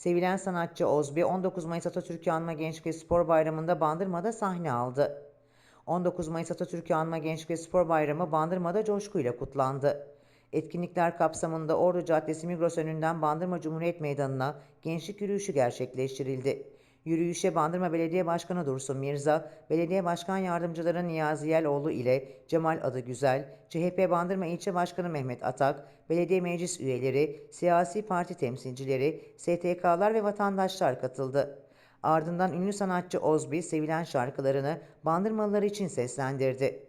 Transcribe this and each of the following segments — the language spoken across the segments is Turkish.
Sevilen sanatçı Ozbi 19 Mayıs Atatürk'ü Anma Gençlik ve Spor Bayramı'nda Bandırma'da sahne aldı. 19 Mayıs Atatürk'ü Anma Gençlik ve Spor Bayramı Bandırma'da coşkuyla kutlandı. Etkinlikler kapsamında Ordu Caddesi Migros önünden Bandırma Cumhuriyet Meydanı'na gençlik yürüyüşü gerçekleştirildi. Yürüyüşe Bandırma Belediye Başkanı Dursun Mirza, Belediye Başkan Yardımcıları Niyazi Yeloğlu ile Cemal Adıgüzel, CHP Bandırma İlçe Başkanı Mehmet Atak, belediye meclis üyeleri, siyasi parti temsilcileri, STK'lar ve vatandaşlar katıldı. Ardından ünlü sanatçı Ozbi sevilen şarkılarını Bandırmalılar için seslendirdi.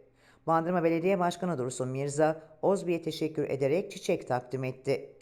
Bandırma Belediye Başkanı Dursun Mirza, Ozbi'ye teşekkür ederek çiçek takdim etti.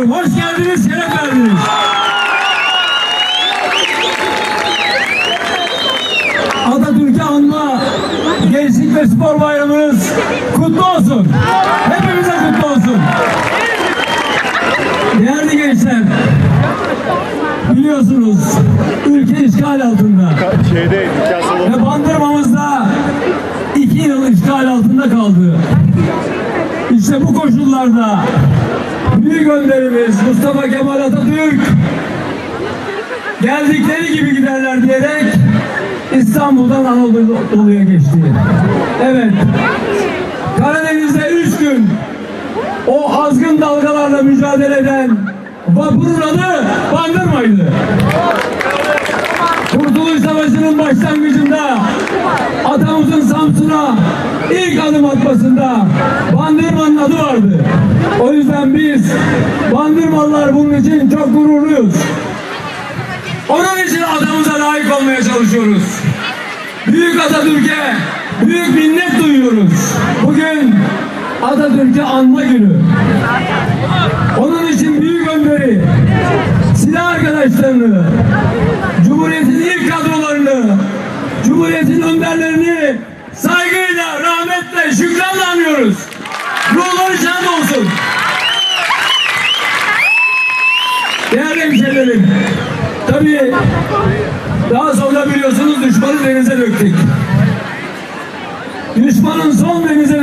Ediyorum. Hoş geldiniz, şeref verdiniz. Atatürk'ü anma Gençlik ve Spor Bayramınız kutlu olsun. Hepimize kutlu olsun. Değerli gençler, biliyorsunuz ülke işgal altında. şeyde Ve bandırmamızda iki yıl işgal altında kaldı. İşte bu koşullarda büyük önderimiz Mustafa Kemal Atatürk geldikleri gibi giderler diyerek İstanbul'dan Anadolu'ya geçti. Evet. Karadeniz'de üç gün o azgın dalgalarla mücadele eden vapurun adı Bandırma'ydı. Kurtuluş Savaşı'nın başlangıcında atamızın Samsun'a ilk adım atmasında Bandırma'nın adı vardı. O Bandırmalılar bunun için çok gururluyuz. Onun için atamıza layık olmaya çalışıyoruz. Büyük Atatürk'e büyük minnet duyuyoruz. Bugün Atatürk'ü anma günü. Onun için büyük önderi, silah arkadaşlarını, Cumhuriyet'in ilk kadrolarını, Cumhuriyet'in önderlerini saygıyla, rahmetle, şükranla anıyoruz.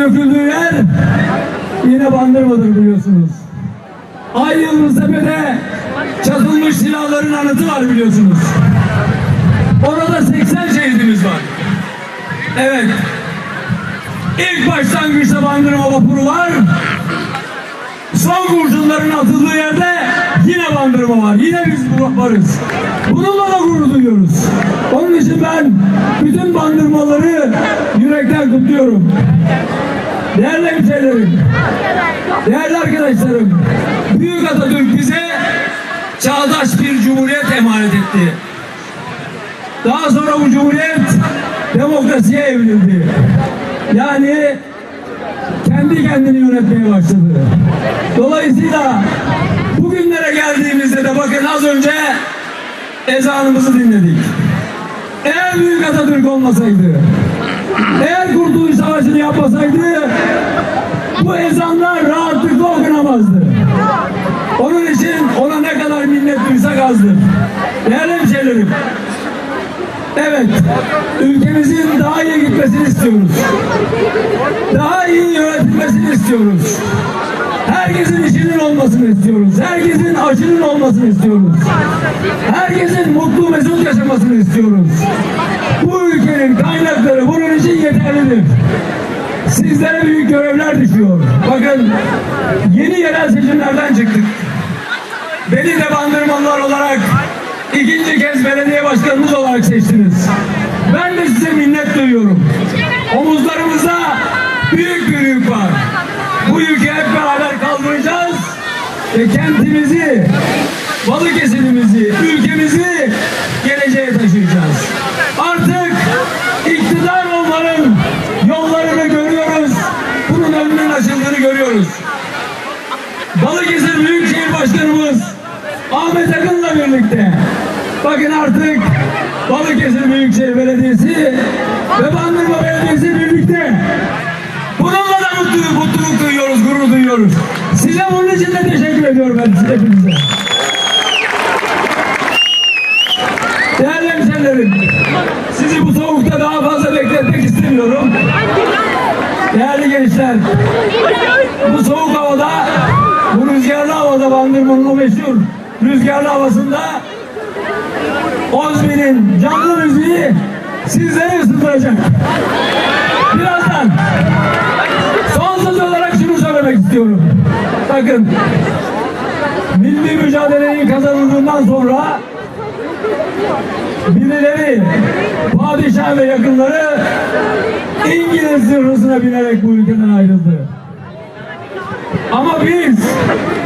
Döküldüğü yer yine bandırmadır biliyorsunuz. Ay Yıldıztepe'de çatılmış silahların anıtı var biliyorsunuz. Orada 80 şehidimiz var. Evet. İlk başlangıçta bandırma vapuru var. Son kurşunların atıldığı yerde yine bandırma var. Yine biz varız. Bununla da gurur duyuyoruz. Onun için ben bütün bandırmaları yürekten kutluyorum. Değerli hemşehrilerim, değerli arkadaşlarım, Büyük Atatürk bize çağdaş bir cumhuriyet emanet etti. Daha sonra bu cumhuriyet demokrasiye evrildi. Yani kendi kendini yönetmeye başladı. Dolayısıyla geldiğimizde de bakın az önce ezanımızı dinledik. Eğer Büyük Atatürk olmasaydı, eğer Kurtuluş Savaşı'nı yapmasaydı bu ezanlar rahatlıkla okunamazdı. Onun için ona ne kadar minnet duysak azdır. Değerli hemşehrilerim, evet, ülkemizin daha iyi gitmesini istiyoruz. Daha iyi yönetilmesini istiyoruz. Olmasını istiyoruz. Herkesin aşının olmasını istiyoruz. Herkesin mutlu mesut yaşamasını istiyoruz. Bu ülkenin kaynakları bunun için yeterlidir. Sizlere büyük görevler düşüyor. Bakın yeni yerel seçimlerden çıktık. Beni de bandırmalılar olarak ikinci kez belediye başkanımız olarak seçtiniz. Ben de size minnet duyuyorum. Omuzlarımıza büyük bir yük var. Bu yükü hep beraber ve kentimizi, Balıkesir'imizi, ülkemizi geleceğe taşıyacağız. Artık iktidar olmanın yollarını görüyoruz. Bunun önünün açıldığını görüyoruz. Balıkesir Büyükşehir Başkanımız Ahmet Akın'la birlikte bakın artık Balıkesir Büyükşehir Belediyesi ve Bandırma Belediyesi birlikte bununla da mutluluk, mutluluk duyuyoruz, duyuyoruz. Size bunun için de teşekkür ediyorum ben size hepinize. Değerli hemşehrilerim, sizi bu soğukta daha fazla bekletmek istemiyorum. Değerli gençler, bu soğuk havada, bu rüzgarlı havada Bandırma'nın meşhur rüzgarlı havasında Ozmi'nin canlı müziği sizleri ısıtacak. Birazdan Bakın milli mücadelenin kazanıldığından sonra birileri padişah ve yakınları İngiliz zırhısına binerek bu ülkeden ayrıldı. Ama biz,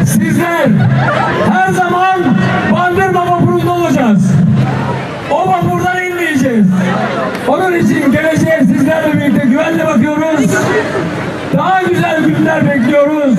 sizler her zaman Bandırma vapurunda olacağız. O vapurdan inmeyeceğiz. Onun için geleceğe sizlerle birlikte güvenle bakıyoruz. Daha güzel günler bekliyoruz.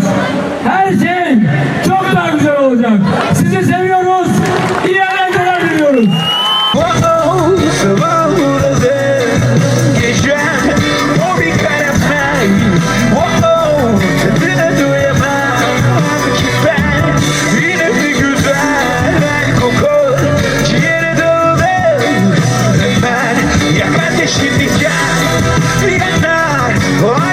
Oh.